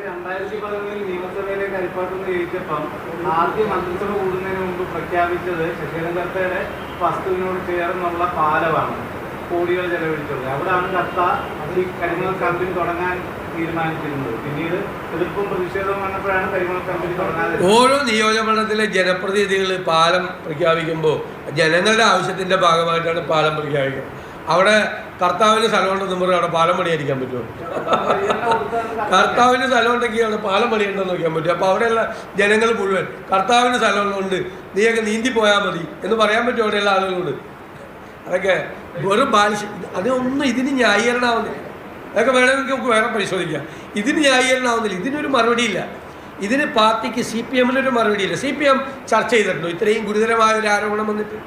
രണ്ടായിരത്തി പതിനൊന്നിൽ നിയമസഭയിലെ ഹരിപ്പാട്ടെന്ന് ജയിച്ചപ്പം ആദ്യ മന്ത്രിസഭ കൂടുന്നതിന് മുമ്പ് പ്രഖ്യാപിച്ചത് ശശീന്ദ്രൻ കർത്തയുടെ വസ്തുവിനോട് ചേർന്നുള്ള പാലമാണ് കോടികൾ ചെലവഴിച്ചത്. അവിടെയാണ് കർത്ത ഈ കരിമണൽ കമ്പനി തുടങ്ങാൻ തീരുമാനിച്ചിരുന്നത്. പിന്നീട് എതിർപ്പും പ്രതിഷേധവും വന്നപ്പോഴാണ് കരിമണൽ കമ്പനി തുടങ്ങാതെ ഓരോ നിയോജകമണ്ഡലത്തിലെ ജനപ്രതിനിധികൾ പാലം പ്രഖ്യാപിക്കുമ്പോൾ ജനങ്ങളുടെ ആവശ്യത്തിന്റെ ഭാഗമായിട്ടാണ് പാലം പ്രഖ്യാപിക്കുന്നത്. അവിടെ കർത്താവിന് സ്ഥലമുണ്ടെന്ന് പറയും അവിടെ പാലം പണിയായിരിക്കാൻ പറ്റുമോ? കർത്താവിന് സ്ഥലം ഉണ്ടെങ്കിൽ അവിടെ പാലം പണിയുണ്ടെന്ന് നോക്കാൻ പറ്റും. അപ്പോൾ അവിടെയുള്ള ജനങ്ങൾ മുഴുവൻ കർത്താവിന് സ്ഥലമുള്ളതുകൊണ്ട് നീയൊക്കെ നീന്തി പോയാൽ മതി എന്ന് പറയാൻ പറ്റും അവിടെയുള്ള ആളുകളോട്? അതൊക്കെ വെറും ബാലിശ അതൊന്നും ഇതിന് ന്യായീകരണമാവുന്നില്ല. അതൊക്കെ വേണമെങ്കിൽ നമുക്ക് വേറെ പരിശോധിക്കാം. ഇതിന് ന്യായീകരണമാവുന്നില്ല. ഇതിനൊരു മറുപടിയില്ല. ഇതിന് പാർട്ടിക്ക് സി പി എമ്മിനൊരു മറുപടിയില്ല. സി പി എം ചർച്ച ചെയ്തിട്ടുണ്ടോ? ഇത്രയും ഗുരുതരമായ ഒരു ആരോപണം വന്നിട്ട്?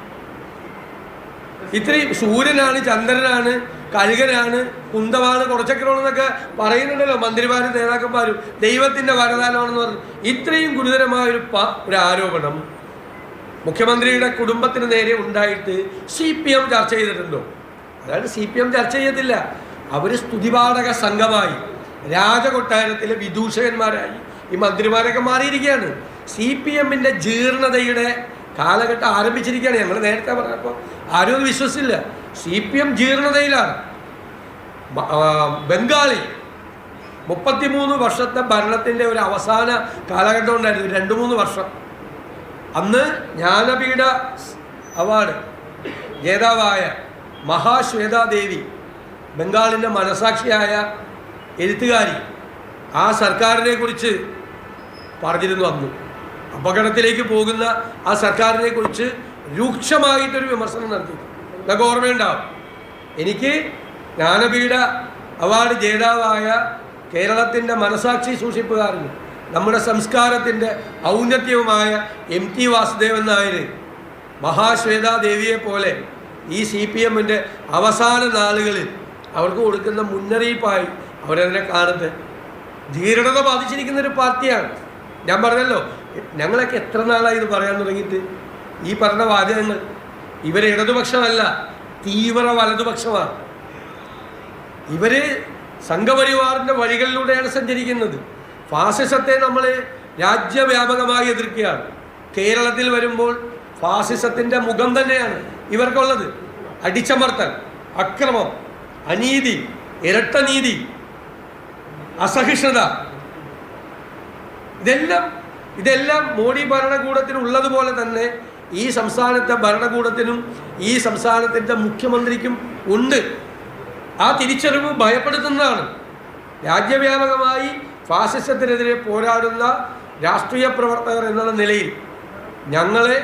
ഇത്രയും സൂര്യനാണ് ചന്ദ്രനാണ് കഴുകനാണ് കുന്തമാണ് കുറച്ചക്കരമാണെന്നൊക്കെ പറയുന്നുണ്ടല്ലോ മന്ത്രിമാരും നേതാക്കന്മാരും. ദൈവത്തിന്റെ വരദാനമാണെന്ന് പറഞ്ഞു. ഇത്രയും ഗുരുതരമായ ഒരു ഒരു ആരോപണം മുഖ്യമന്ത്രിയുടെ കുടുംബത്തിന് നേരെ ഉണ്ടായിട്ട് സി പി എം ചർച്ച ചെയ്തിട്ടുണ്ടോ? അതായത് സി പി എം ചർച്ച ചെയ്യത്തില്ല. അവർ സ്തുതിപാഠക സംഘമായി രാജകൊട്ടാരത്തിലെ വിദൂഷകന്മാരായി ഈ മന്ത്രിമാരൊക്കെ മാറിയിരിക്കുകയാണ്. സി പി എമ്മിന്റെ ജീർണതയുടെ കാലഘട്ടം ആരംഭിച്ചിരിക്കുകയാണ്. ഞങ്ങൾ നേരത്തെ പറഞ്ഞപ്പോൾ ആരും അത് വിശ്വസിച്ചില്ല. സി പി എം ജീർണതയിലാണ്. ബംഗാളി മുപ്പത്തിമൂന്ന് വർഷത്തെ ഭരണത്തിന്റെ ഒരു അവസാന കാലഘട്ടം ഉണ്ടായിരുന്നു. രണ്ട് മൂന്ന് വർഷം. അന്ന് ജ്ഞാനപീഠ അവാർഡ് ജേതാവായ മഹാശ്വേതാദേവി ബംഗാളിന്റെ മനസാക്ഷിയായ എഴുത്തുകാരി ആ സർക്കാരിനെ കുറിച്ച് പറഞ്ഞിരുന്നു അന്ന്. അപകടത്തിലേക്ക് പോകുന്ന ആ സർക്കാരിനെ കുറിച്ച് രൂക്ഷമായിട്ടൊരു വിമർശനം നടത്തി എന്നൊക്കെ ഓർമ്മയുണ്ടാവും. എനിക്ക് ജ്ഞാനപീഠ അവാർഡ് ജേതാവായ കേരളത്തിന്റെ മനസാക്ഷി സൂക്ഷിപ്പുകാരന് നമ്മുടെ സംസ്കാരത്തിന്റെ ഔന്നത്യവുമായ എം ടി വാസുദേവൻ നായർ മഹാശ്വേതാദേവിയെ പോലെ ഈ സി പി എമ്മിന്റെ അവസാന നാളുകളിൽ അവർക്ക് കൊടുക്കുന്ന മുന്നറിയിപ്പായി അവരതിനെ കാണുന്നത്. ധീരത ബാധിച്ചിരിക്കുന്ന ഒരു പാർട്ടിയാണ്. ഞാൻ പറഞ്ഞല്ലോ ഞങ്ങളൊക്കെ എത്ര നാളായി ഇത് പറയാൻ തുടങ്ങിയിട്ട്? ഈ പറഞ്ഞ വാചകങ്ങൾ. ഇവരെ ഇടതുപക്ഷമല്ല തീവ്ര വലതുപക്ഷമാണ് ഇവർ സംഘപരിവാറിന്റെ വഴികളിലൂടെയാണ് സഞ്ചരിക്കുന്നത്. ഫാസിസത്തെ നമ്മൾ രാജ്യവ്യാപകമായി എതിർക്കുകയാണ്. കേരളത്തിൽ വരുമ്പോൾ ഫാസിസത്തിന്റെ മുഖം തന്നെയാണ് ഇവർക്കുള്ളത്. അടിച്ചമർത്തൽ അക്രമം അനീതി ഇരട്ടനീതി അസഹിഷ്ണുത. ഇതെല്ലാം ഇതെല്ലാം മോഡി ഭരണകൂടത്തിന് ഉള്ളതുപോലെ തന്നെ ഈ സംസ്ഥാനത്തെ ഭരണകൂടത്തിനും ഈ സംസ്ഥാനത്തിന്റെ മുഖ്യമന്ത്രിക്കും ഉണ്ട്. ആ തിരിച്ചറിവ് ഭയപ്പെടുത്തുന്നതാണ്. രാജ്യവ്യാപകമായി ഫാസിസത്തിനെതിരെ പോരാടുന്ന രാഷ്ട്രീയ പ്രവർത്തകർ എന്നുള്ള നിലയിൽ ഞങ്ങളെ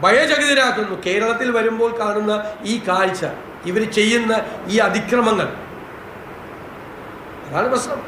ഭയചകിതരാക്കുന്നു. കേരളത്തിൽ വരുമ്പോൾ കാണുന്ന ഈ കാഴ്ച ഇവർ ചെയ്യുന്ന ഈ അതിക്രമങ്ങൾ. അതാണ് പ്രശ്നം.